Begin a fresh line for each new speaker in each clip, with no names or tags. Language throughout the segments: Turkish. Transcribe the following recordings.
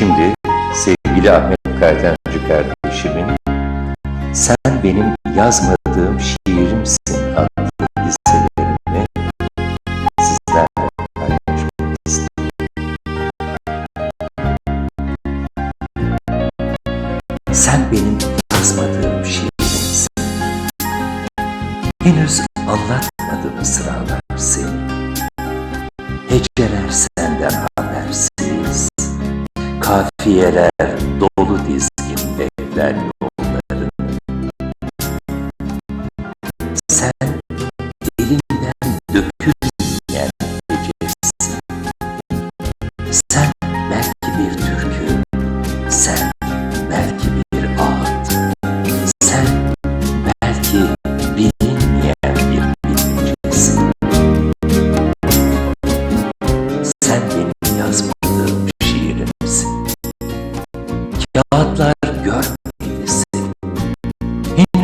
Şimdi sevgili Ahmet Kaytancı kardeşimin Sen Benim Yazmadığım Şiirimsin adlı dizelerimi sizlerle paylaşmak. Sen benim yazmadığım şiirimsin. Henüz anlatmadım sıralar Kafiyeler dolu dizgin bekler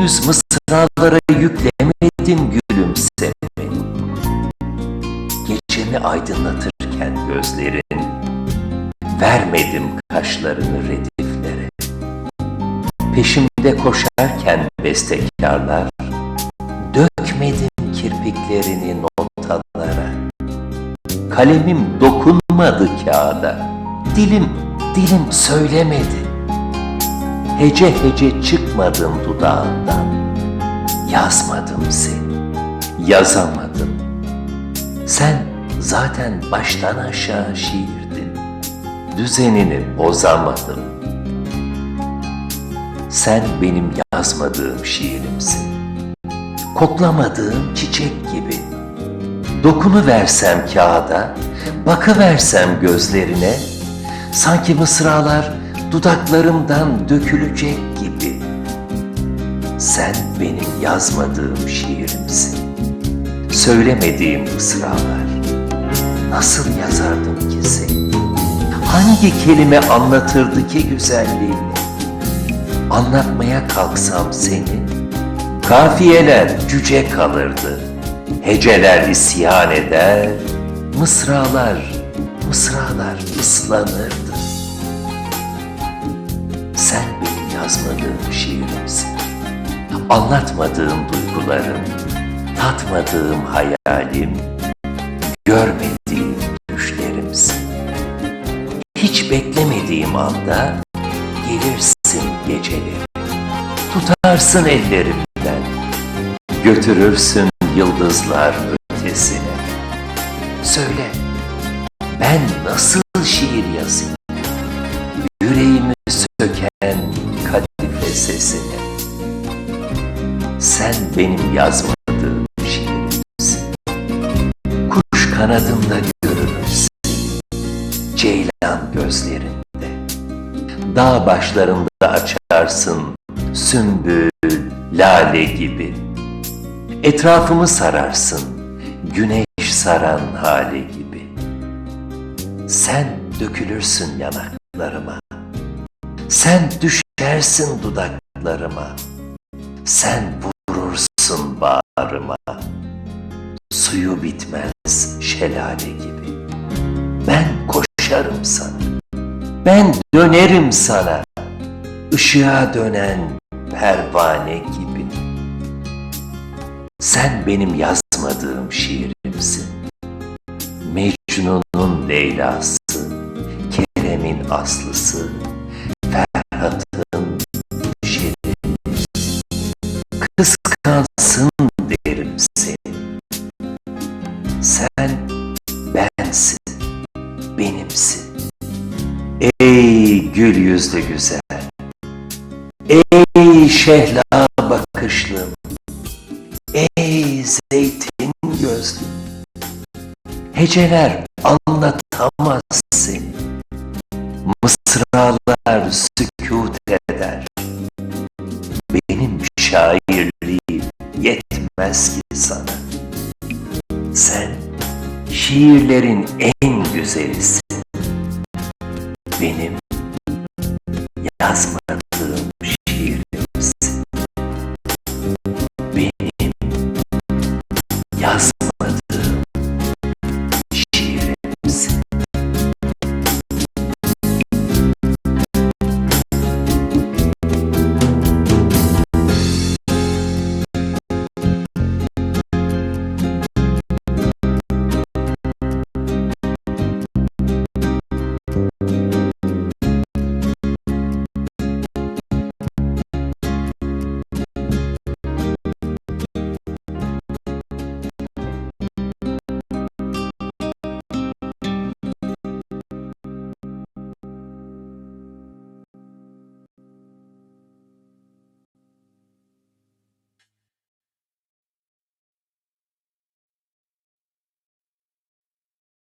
Henüz mısralara yüklemedim gülümsemi. Gecemi aydınlatırken gözlerin, vermedim kaşlarını rediflere. Peşimde koşarken bestekarlar, dökmedim kirpiklerini notalara. Kalemim dokunmadı kağıda. Dilim, dilim söylemedi. Hece hece çıkmadım dudağından. Yazmadım seni, yazamadım. Sen zaten baştan aşağı şiirdin. Düzenini bozamadım. Sen benim yazmadığım şiirimsin. Koklamadığım çiçek gibi. Dokunu versem kağıda, bakıversem gözlerine, sanki mısralar dudaklarımdan dökülecek gibi. Sen benim yazmadığım şiirimsin. Söylemediğim mısralar. Nasıl yazardım ki seni? Hangi kelime anlatırdı ki güzelliğini? Anlatmaya kalksam seni, kafiyeler cüce kalırdı. Heceler isyan eder, mısralar, mısralar ıslanırdı. Yazmadığım şiirimsin. Anlatmadığım duygularım, tatmadığım hayalim, görmediğim düşlerimsin. Hiç beklemediğim anda gelirsin geceleri. Tutarsın ellerimden, götürürsün yıldızlar ötesine. Söyle, ben nasıl şiir yazayım? Sen benim yazmadığım şiirimsin. Kuş kanadımda görürüm seni. Ceylan gözlerinde. Dağ başlarında açarsın sümbül, lale gibi. Etrafımı sararsın, güneş saran hali gibi. Sen dökülürsün yanaklarıma, sen düşersin dudaklarıma, sen vurursun bağrıma. Suyu bitmez şelale gibi. Ben koşarım sana, ben dönerim sana, ışığa dönen pervane gibi. Sen benim yazmadığım şiirimsin. Mecnun'un Leyla'sı, Kerem'in Aslısı, Kıskansın derim seni. Sen bensin, benimsin. Ey gül yüzlü güzel, ey şehla bakışlım, ey zeytin gözlüm. Heceler anlatamaz seni. Mısralar sükut eder. Benim şairliğim yetmez ki sana. Sen şiirlerin en güzelisin. Benim yazmadığım